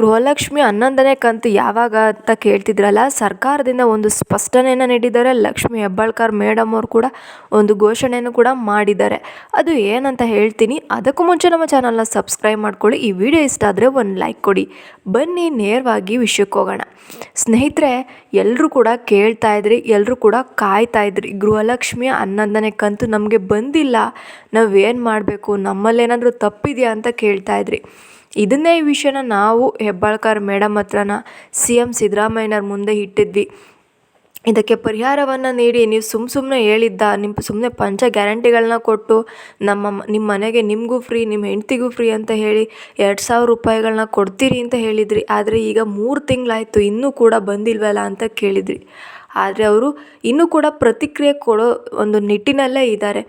ಗೃಹಲಕ್ಷ್ಮಿ ಹನ್ನೊಂದನೇ ಕಂತು ಯಾವಾಗ ಅಂತ ಕೇಳ್ತಿದ್ರಲ್ಲ, ಸರ್ಕಾರದಿಂದ ಒಂದು ಸ್ಪಷ್ಟನೆಯನ್ನು ನೀಡಿದ್ದಾರೆ. ಲಕ್ಷ್ಮಿ ಹೆಬ್ಬಾಳ್ಕರ್ ಮೇಡಮ್ ಅವರು ಕೂಡ ಒಂದು ಘೋಷಣೆಯನ್ನು ಕೂಡ ಮಾಡಿದ್ದಾರೆ. ಅದು ಏನಂತ ಹೇಳ್ತೀನಿ, ಅದಕ್ಕೂ ಮುಂಚೆ ನಮ್ಮ ಚಾನಲ್ನ ಸಬ್ಸ್ಕ್ರೈಬ್ ಮಾಡ್ಕೊಳ್ಳಿ. ಈ ವಿಡಿಯೋ ಇಷ್ಟ ಆದರೆ ಒಂದು ಲೈಕ್ ಕೊಡಿ. ಬನ್ನಿ, ನೇರವಾಗಿ ವಿಷಯಕ್ಕೆ ಹೋಗೋಣ. ಸ್ನೇಹಿತರೆ ಎಲ್ಲರೂ ಕೂಡ ಕೇಳ್ತಾ ಇದ್ರಿ ಎಲ್ಲರೂ ಕೂಡ ಕಾಯ್ತಾ ಇದ್ರಿ. ಗೃಹಲಕ್ಷ್ಮಿಯ ಹನ್ನೊಂದನೇ ಕಂತು ನಮಗೆ ಬಂದಿಲ್ಲ. ನಾವೇನು ಮಾಡಬೇಕು? ನಮ್ಮಲ್ಲೇನಾದರೂ ತಪ್ಪಿದೆಯಾ ಅಂತ ಕೇಳ್ತಾ ಇದ್ರಿ. ಇದನ್ನೇ ಈ ವಿಷಯನ ನಾವು ಹೆಬ್ಬಾಳ್ಕರ್ ಮೇಡಮ್ ಹತ್ರನ ಸಿ ಎಂ ಸಿದ್ದರಾಮಯ್ಯನವ್ರ ಮುಂದೆ ಇಟ್ಟಿದ್ವಿ. ಇದಕ್ಕೆ ಪರಿಹಾರವನ್ನು ನೀಡಿ, ನೀವು ಸುಮ್ಮ ಸುಮ್ಮನೆ ಹೇಳಿದ್ದ ನಿಮ್ಮ ಸುಮ್ಮನೆ ಪಂಚ ಗ್ಯಾರಂಟಿಗಳನ್ನ ಕೊಟ್ಟು ನಮ್ಮ ನಿಮ್ಮ ಮನೆಗೆ ನಿಮಗೂ ಫ್ರೀ ನಿಮ್ಮ ಹೆಂಡ್ತಿಗೂ ಫ್ರೀ ಅಂತ ಹೇಳಿ ಎರಡು ಸಾವಿರ ರೂಪಾಯಿಗಳನ್ನ ಕೊಡ್ತೀರಿ ಅಂತ ಹೇಳಿದ್ರಿ. ಆದರೆ ಈಗ ಮೂರು ತಿಂಗಳಾಯಿತು, ಇನ್ನೂ ಕೂಡ ಬಂದಿಲ್ವಲ್ಲ ಅಂತ ಕೇಳಿದ್ರಿ. ಆದರೆ ಅವರು ಇನ್ನೂ ಕೂಡ ಪ್ರತಿಕ್ರಿಯೆ ಕೊಡೋ ಒಂದು ನಿಟ್ಟಿನಲ್ಲೇ ಇದ್ದಾರೆ.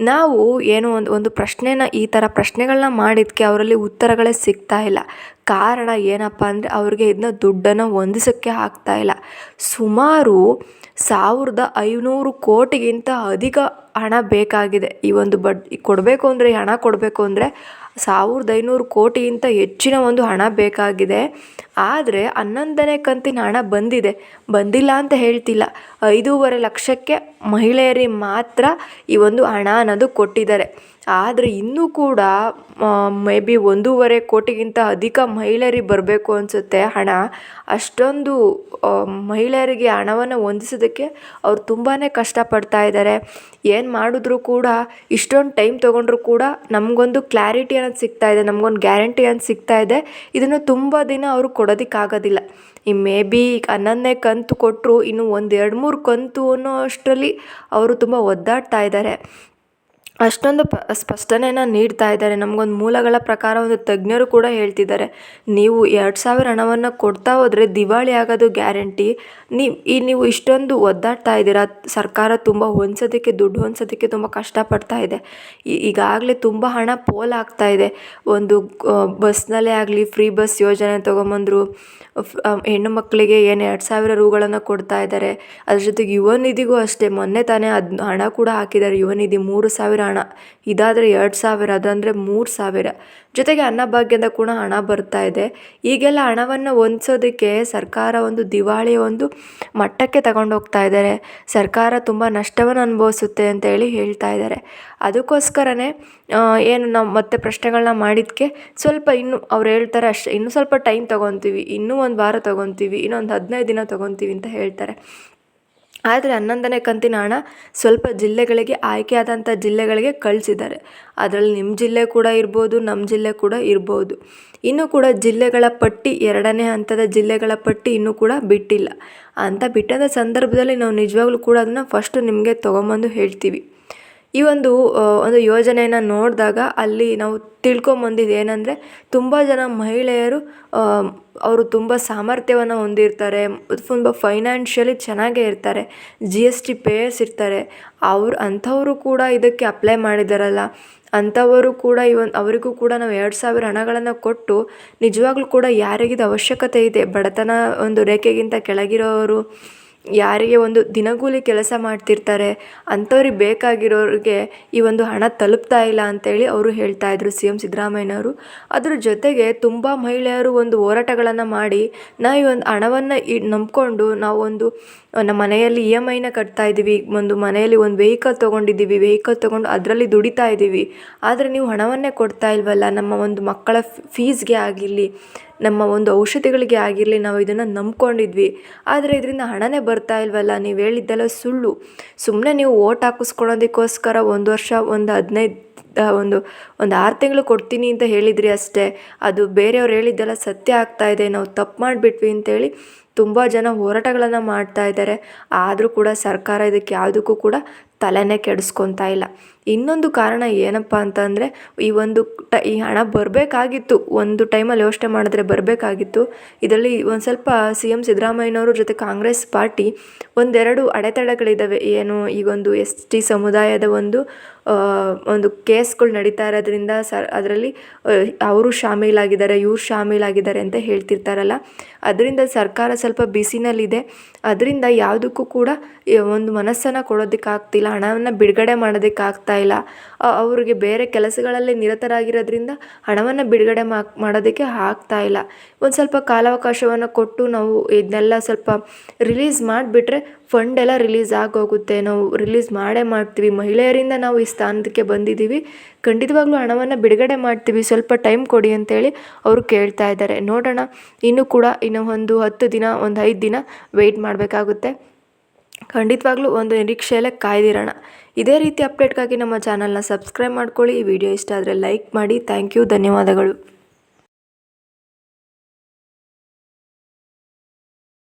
ನಾವು ಏನೋ ಒಂದು ಒಂದು ಪ್ರಶ್ನೆನ, ಈ ಥರ ಪ್ರಶ್ನೆಗಳನ್ನ ಮಾಡಿದ್ಕೆ ಅವರಲ್ಲಿ ಉತ್ತರಗಳೇ ಸಿಗ್ತಾ ಇಲ್ಲ. ಕಾರಣ ಏನಪ್ಪ ಅಂದರೆ ಅವ್ರಿಗೆ ಇದನ್ನ ದುಡ್ಡನ್ನು ಹೊಂದಿಸೋಕ್ಕೆ ಆಗ್ತಾ ಇಲ್ಲ. ಸುಮಾರು ಸಾವಿರದ ಐನೂರು ಕೋಟಿಗಿಂತ ಅಧಿಕ ಹಣ ಬೇಕಾಗಿದೆ. ಈ ಒಂದು ಬಡ್ ಕೊಡಬೇಕು ಅಂದರೆ ಹಣ ಕೊಡಬೇಕು ಅಂದರೆ ಸಾವಿರದ ಐನೂರು ಕೋಟಿಗಿಂತ ಹೆಚ್ಚಿನ ಒಂದು ಹಣ ಬೇಕಾಗಿದೆ. ಆದರೆ ಹನ್ನೊಂದನೇ ಕಂತಿನ ಹಣ ಬಂದಿದೆ. ಬಂದಿಲ್ಲ ಅಂತ ಹೇಳ್ತಿಲ್ಲ. ಐದೂವರೆ ಲಕ್ಷಕ್ಕೆ ಮಹಿಳೆಯರಿಗೆ ಮಾತ್ರ ಈ ಒಂದು ಹಣ ಅನ್ನೋದು ಕೊಟ್ಟಿದ್ದಾರೆ. ಆದರೆ ಇನ್ನೂ ಕೂಡ ಮೇ ಬಿ ಒಂದೂವರೆ ಕೋಟಿಗಿಂತ ಅಧಿಕ ಮಹಿಳೆಯರಿಗೆ ಬರಬೇಕು ಅನಿಸುತ್ತೆ. ಹಣ ಅಷ್ಟೊಂದು ಮಹಿಳೆಯರಿಗೆ ಹಣವನ್ನು ಹೊಂದಿಸೋದಕ್ಕೆ ಅವ್ರು ತುಂಬಾ ಕಷ್ಟಪಡ್ತಾ ಇದ್ದಾರೆ. ಏನು ಮಾಡಿದ್ರು ಕೂಡ, ಇಷ್ಟೊಂದು ಟೈಮ್ ತೊಗೊಂಡ್ರು ಕೂಡ ನಮಗೊಂದು ಕ್ಲಾರಿಟಿ ಅನ್ನೋದು ಸಿಗ್ತಾ ಇದೆ, ನಮಗೊಂದು ಗ್ಯಾರಂಟಿ ಅನ್ನೋದು ಸಿಗ್ತಾ ಇದೆ. ಇದನ್ನು ತುಂಬ ದಿನ ಅವರು ಕೊಡೋದಕ್ಕಾಗೋದಿಲ್ಲ. ಈ ಮೇ ಬಿ ಹನ್ನೊಂದನೇ ಕಂತು ಕೊಟ್ಟರು ಇನ್ನು ಒಂದು ಎರಡು ಮೂರು ಕಂತು ಅನ್ನೋ ಅಷ್ಟರಲ್ಲಿ ಅವರು ತುಂಬ ಒದ್ದಾಡ್ತಾ ಇದ್ದಾರೆ. ಅಷ್ಟೊಂದು ಪ ಸ್ಪಷ್ಟನೆಯನ್ನು ನೀಡ್ತಾ ಇದ್ದಾರೆ. ನಮಗೊಂದು ಮೂಲಗಳ ಪ್ರಕಾರ ಒಂದು ತಜ್ಞರು ಕೂಡ ಹೇಳ್ತಿದ್ದಾರೆ. ನೀವು ಎರಡು ಸಾವಿರ ಹಣವನ್ನು ಕೊಡ್ತಾ ಹೋದರೆ ದಿವಾಳಿ ಆಗೋದು ಗ್ಯಾರಂಟಿ. ನೀವು, ಈ ನೀವು ಇಷ್ಟೊಂದು ಒದ್ದಾಡ್ತಾ ಇದ್ದೀರಾ. ಸರ್ಕಾರ ತುಂಬ ಹೊಂದ್ಸೋದಕ್ಕೆ, ದುಡ್ಡು ಹೊಂದ್ಸೋದಕ್ಕೆ ತುಂಬ ಕಷ್ಟಪಡ್ತಾ ಇದೆ. ಈಗಾಗಲೇ ತುಂಬ ಹಣ ಪೋಲಾಗ್ತಾ ಇದೆ. ಒಂದು ಬಸ್ನಲ್ಲೇ ಆಗಲಿ, ಫ್ರೀ ಬಸ್ ಯೋಜನೆ ತೊಗೊಂಬಂದರು ಹೆಣ್ಣು ಮಕ್ಕಳಿಗೆ ಏನು ಎರಡು ಸಾವಿರ ರೂಗಳನ್ನು ಕೊಡ್ತಾ ಇದ್ದಾರೆ. ಅದ್ರ ಜೊತೆಗೆ ಯುವ ನಿಧಿಗೂ ಅಷ್ಟೇ. ಮೊನ್ನೆ ತಾನೇ ಅದು, ಹಣ ಕೂಡ ಹಾಕಿದ್ದಾರೆ. ಯುವ ನಿಧಿ ಮೂರು ಸಾವಿರ ಹಣ. ಇದಾದರೆ ಎರಡು ಸಾವಿರ, ಅದಂದರೆ ಮೂರು ಸಾವಿರ. ಜೊತೆಗೆ ಅನ್ನಭಾಗ್ಯದ ಕೂಡ ಹಣ ಬರ್ತಾ ಇದೆ. ಈಗೆಲ್ಲ ಹಣವನ್ನು ಹೊಂದಿಸೋದಕ್ಕೆ ಸರ್ಕಾರ ಒಂದು ದಿವಾಳಿ ಒಂದು ಮಟ್ಟಕ್ಕೆ ತಗೊಂಡೋಗ್ತಾ ಇದ್ದಾರೆ ಸರ್ಕಾರ ತುಂಬ ನಷ್ಟವನ್ನು ಅನುಭವಿಸುತ್ತೆ ಅಂತ ಹೇಳಿ ಹೇಳ್ತಾ ಇದ್ದಾರೆ ಅದಕ್ಕೋಸ್ಕರನೇ ಏನು ನಾವು ಮತ್ತೆ ಪ್ರಶ್ನೆಗಳನ್ನ ಮಾಡಿದ್ಕೆ ಸ್ವಲ್ಪ ಇನ್ನು ಅವ್ರು ಹೇಳ್ತಾರೆ ಅಷ್ಟೇ. ಇನ್ನೂ ಸ್ವಲ್ಪ ಟೈಮ್ ತೊಗೊತೀವಿ. ಇನ್ನೂ ಒಂದು ವಾರ ತೊಗೊತೀವಿ. ಇನ್ನೊಂದು ಹದಿನೈದು ದಿನ ತೊಗೊತೀವಿ ಅಂತ ಹೇಳ್ತಾರೆ. ಆದರೆ ಹನ್ನೊಂದನೇ ಕಂತಿನ ಹಣ ಸ್ವಲ್ಪ ಜಿಲ್ಲೆಗಳಿಗೆ ಆಯ್ಕೆಯಾದಂಥ ಜಿಲ್ಲೆಗಳಿಗೆ ಕಳಿಸಿದ್ದಾರೆ. ಅದರಲ್ಲಿ ನಿಮ್ಮ ಜಿಲ್ಲೆ ಕೂಡ ಇರ್ಬೋದು ನಮ್ಮ ಜಿಲ್ಲೆ ಕೂಡ ಇರ್ಬೋದು. ಇನ್ನೂ ಕೂಡ ಜಿಲ್ಲೆಗಳ ಪಟ್ಟಿ, ಎರಡನೇ ಹಂತದ ಜಿಲ್ಲೆಗಳ ಪಟ್ಟಿ ಇನ್ನೂ ಕೂಡ ಬಿಟ್ಟಿಲ್ಲ. ಅಂತ ಬಿಟ್ಟದ ಸಂದರ್ಭದಲ್ಲಿ ನಾವು ನಿಜವಾಗ್ಲೂ ಕೂಡ ಅದನ್ನು ಫಸ್ಟು ನಿಮಗೆ ತೊಗೊಂಬಂದು ಹೇಳ್ತೀವಿ. ಈ ಒಂದು ಒಂದು ಯೋಜನೆಯನ್ನು ನೋಡಿದಾಗ ಅಲ್ಲಿ ನಾವು ತಿಳ್ಕೊಂಬಂದಿದ್ದು ಏನಂದರೆ ತುಂಬ ಜನ ಮಹಿಳೆಯರು ಅವರು ತುಂಬ ಸಾಮರ್ಥ್ಯವನ್ನು ಹೊಂದಿರ್ತಾರೆ, ತುಂಬ ಫೈನಾನ್ಷಿಯಲಿ ಚೆನ್ನಾಗೇ ಇರ್ತಾರೆ ಜಿ ಎಸ್ ಟಿ ಪೇಯರ್ಸ್ ಇರ್ತಾರೆ, ಅವ್ರು, ಅಂಥವರು ಕೂಡ ಇದಕ್ಕೆ ಅಪ್ಲೈ ಮಾಡಿದಾರಲ್ಲ, ಅಂಥವರು ಕೂಡ ಒಂದು, ಅವರಿಗೂ ಕೂಡ ನಾವು ಎರಡು ಸಾವಿರ ಹಣಗಳನ್ನು ಕೊಟ್ಟು ನಿಜವಾಗ್ಲೂ ಕೂಡ ಯಾರಿಗಿದು ಅವಶ್ಯಕತೆ ಇದೆ, ಬಡತನ ಒಂದು ರೇಖೆಗಿಂತ ಕೆಳಗಿರೋರು ಯಾರಿಗೆ ಒಂದು ದಿನಗೂಲಿ ಕೆಲಸ ಮಾಡ್ತಿರ್ತಾರೆ, ಅಂಥವ್ರಿಗೆ ಬೇಕಾಗಿರೋರಿಗೆ ಈ ಒಂದು ಹಣ ತಲುಪ್ತಾ ಇಲ್ಲ ಅಂತೇಳಿ ಅವರು ಹೇಳ್ತಾ ಇದ್ರು ಸಿ ಎಂ ಸಿದ್ದರಾಮಯ್ಯನವರು. ಅದ್ರ ಜೊತೆಗೆ ತುಂಬ ಮಹಿಳೆಯರು ಒಂದು ಹೋರಾಟಗಳನ್ನು ಮಾಡಿ ನಾವು ಈ ಒಂದು ಹಣವನ್ನು ಇ ನಂಬ್ಕೊಂಡು ಒಂದು, ನಮ್ಮ ಮನೆಯಲ್ಲಿ ಇ ಎಂ ಐನ ಕಟ್ತಾ ಇದ್ದೀವಿ, ಒಂದು ಮನೆಯಲ್ಲಿ ಒಂದು ವೆಹಿಕಲ್ ತೊಗೊಂಡಿದ್ದೀವಿ, ವೆಹಿಕಲ್ ತೊಗೊಂಡು ಅದರಲ್ಲಿ ದುಡಿತಾ ಇದ್ದೀವಿ. ಆದರೆ ನೀವು ಹಣವನ್ನೇ ಕೊಡ್ತಾ ಇಲ್ವಲ್ಲ, ನಮ್ಮ ಒಂದು ಮಕ್ಕಳ ಫೀಸ್ಗೆ ಆಗಿರಲಿ ನಮ್ಮ ಒಂದು ಔಷಧಿಗಳಿಗೆ ಆಗಿರಲಿ ನಾವು ಇದನ್ನು ನಂಬ್ಕೊಂಡಿದ್ವಿ. ಆದರೆ ಇದರಿಂದ ಹಣನೇ ಬರ್ತಾ ಇಲ್ವಲ್ಲ? ನೀವು ಹೇಳಿದ್ದೆಲ್ಲ ಸುಳ್ಳು. ಸುಮ್ಮನೆ ನೀವು ಓಟ್ ಹಾಕಿಸ್ಕೊಳೋದಕ್ಕೋಸ್ಕರ ಒಂದು ವರ್ಷ, ಒಂದು ಹದಿನೈದು ಒಂದು ಒಂದು ಆರು ತಿಂಗಳು ಕೊಡ್ತೀನಿ ಅಂತ ಹೇಳಿದ್ರಿ ಅಷ್ಟೇ. ಅದು ಬೇರೆಯವ್ರು ಹೇಳಿದ್ದೆಲ್ಲ ಸತ್ಯ ಆಗ್ತಾ ಇದೆ. ನಾವು ತಪ್ಪು ಮಾಡಿಬಿಟ್ವಿ ಅಂತೇಳಿ ತುಂಬ ಜನ ಹೋರಾಟಗಳನ್ನು ಮಾಡ್ತಾ ಇದ್ದಾರೆ. ಆದರೂ ಕೂಡ ಸರ್ಕಾರ ಇದಕ್ಕೆ ಯಾವುದಕ್ಕೂ ಕೂಡ ತಲೆನೇ ಕೆಡಿಸ್ಕೊತಾ ಇಲ್ಲ. ಇನ್ನೊಂದು ಕಾರಣ ಏನಪ್ಪ ಅಂತಂದರೆ ಈ ಒಂದು ಟ, ಈ ಹಣ ಬರಬೇಕಾಗಿತ್ತು, ಒಂದು ಟೈಮಲ್ಲಿ ಯೋಚನೆ ಮಾಡಿದ್ರೆ ಬರಬೇಕಾಗಿತ್ತು. ಇದರಲ್ಲಿ ಒಂದು ಸ್ವಲ್ಪ ಸಿ ಎಂ ಸಿದ್ದರಾಮಯ್ಯನವರು ಜೊತೆ ಕಾಂಗ್ರೆಸ್ ಪಾರ್ಟಿ, ಒಂದೆರಡು ಅಡೆತಡೆಗಳಿದ್ದಾವೆ ಏನು, ಈಗೊಂದು ಎಸ್ ಟಿ ಸಮುದಾಯದ ಒಂದು ಒಂದು ಕೇಸ್ಗಳು ನಡೀತಾ ಇರೋದ್ರಿಂದ ಸ ಅದರಲ್ಲಿ ಅವರು ಶಾಮೀಲಾಗಿದ್ದಾರೆ, ಇವ್ರು ಶಾಮೀಲಾಗಿದ್ದಾರೆ ಅಂತ ಹೇಳ್ತಿರ್ತಾರಲ್ಲ. ಅದರಿಂದ ಸರ್ಕಾರ ಸ್ವಲ್ಪ ಬಿಸಿನಲ್ಲಿದೆ. ಅದರಿಂದ ಯಾವುದಕ್ಕೂ ಕೂಡ ಒಂದು ಮನಸ್ಸನ್ನು ಕೊಡೋದಕ್ಕಾಗ್ತಿಲ್ಲ, ಹಣವನ್ನು ಬಿಡುಗಡೆ ಮಾಡೋದಕ್ಕಾಗ್ತಾ ಇಲ್ಲ. ಅವರಿಗೆ ಬೇರೆ ಕೆಲಸಗಳಲ್ಲಿ ನಿರತರಾಗಿರೋದ್ರಿಂದ ಹಣವನ್ನು ಬಿಡುಗಡೆ ಮಾಡೋದಕ್ಕೆ ಆಗ್ತಾ ಇಲ್ಲ. ಒಂದು ಸ್ವಲ್ಪ ಕಾಲಾವಕಾಶವನ್ನು ಕೊಟ್ಟು ನಾವು ಇದನ್ನೆಲ್ಲ ಸ್ವಲ್ಪ ರಿಲೀಸ್ ಮಾಡಿಬಿಟ್ರೆ ಫಂಡ್ ಎಲ್ಲ ರಿಲೀಸ್ ಆಗೋಗುತ್ತೆ. ನಾವು ರಿಲೀಸ್ ಮಾಡೇ ಮಾಡ್ತೀವಿ. ಮಹಿಳೆಯರಿಂದ ನಾವು ಈ ಸ್ಥಾನಕ್ಕೆ ಬಂದಿದ್ದೀವಿ. ಖಂಡಿತವಾಗ್ಲೂ ಹಣವನ್ನು ಬಿಡುಗಡೆ ಮಾಡ್ತೀವಿ. ಸ್ವಲ್ಪ ಟೈಮ್ ಕೊಡಿ ಅಂತೇಳಿ ಅವರು ಕೇಳ್ತಾ ಇದ್ದಾರೆ. ನೋಡೋಣ. ಇನ್ನೂ ಕೂಡ ಇನ್ನು ಒಂದು ಹತ್ತು ದಿನ, ಒಂದು ಐದು ದಿನ ವೆಯ್ಟ್ ಮಾಡಬೇಕಾಗುತ್ತೆ. ಖಂಡಿತವಾಗ್ಲೂ ಒಂದು ನಿರೀಕ್ಷೆಯಲ್ಲೇ ಕಾಯ್ದಿರೋಣ. ಇದೇ ರೀತಿ ಅಪ್ಡೇಟ್ಗಾಗಿ ನಮ್ಮ ಚಾನಲ್ನ ಸಬ್ಸ್ಕ್ರೈಬ್ ಮಾಡ್ಕೊಳ್ಳಿ. ಈ ವಿಡಿಯೋ ಇಷ್ಟ ಆದರೆ ಲೈಕ್ ಮಾಡಿ. ಥ್ಯಾಂಕ್ ಯು ಧನ್ಯವಾದಗಳು.